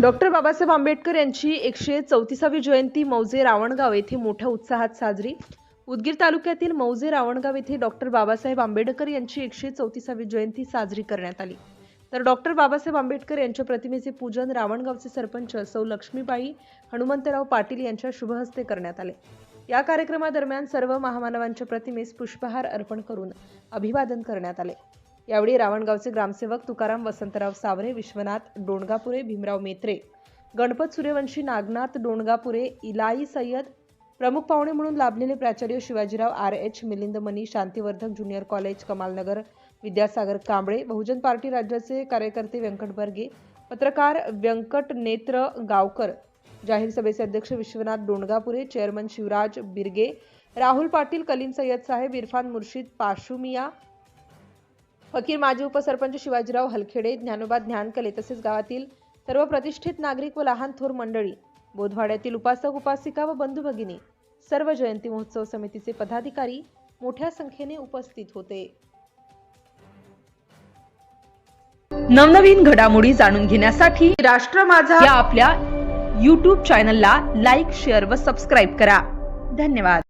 Doctor Babasaheb Ambedkar यांची एकशे चौतीसावी जयंती मौजे रावणगाव येथे मोठ्या उत्साहात साजरी. उदगीर तालुक्यातील मौजे रावणगाव येथे डॉक्टर बाबासाहेब आंबेडकर यांची एकशे चौतीसावी जयंती साजरी करण्यात आली. तर डॉक्टर बाबासाहेब आंबेडकर यांच्या प्रतिमेचे पूजन रावणगावचे सरपंच सौ लक्ष्मीबाई हनुमंतराव पाटील यांच्या शुभहस्ते करण्यात आले. या कार्यक्रमादरम्यान सर्व महामानवांच्या प्रतिमेस पुष्पहार अर्पण करून अभिवादन करण्यात आले. यावेळी रावणगावचे ग्रामसेवक तुकाराम वसंतराव सावरे विश्वनाथ डोणगापुरे भीमराव मेत्रे गणपत सूर्यवंशी नागनाथ डोणगापुरे इलाई सय्यद प्रमुख पाहुणे म्हणून लाभलेले प्राचार्य Shivajirao R H Milind Mani Shantivardhak junior college Kamalnagar Vidyasagar Kamble Bahujan party राज्याचे कार्यकर्ते व्यंकट बर्गे पत्रकार व्यंकट नेत्र गावकर जाहीर सभेचे अध्यक्ष विश्वनाथ डोणगापुरे चेअरमन शिवराज बिरगे राहुल पाटील कलीम सय्यद साहेब इरफान मुर्शिद पाशुमिया फकीर माजी उपसरपंच शिवाजीराव हलखेडे ज्ञानोबा ज्ञानकले तसेच गावातील सर्व प्रतिष्ठित नागरिक व लहान थोर मंडळी बोधवाड्यातील उपासक उपासिका व बंधू भगिनी सर्व जयंती महोत्सव समितीचे पदाधिकारी मोठ्या संख्येने उपस्थित होते. नवनवीन घडामोडी जाणून घेण्यासाठी राष्ट्र माझा या आपल्या यूट्यूब चॅनलला लाईक शेअर व सबस्क्राईब करा. धन्यवाद.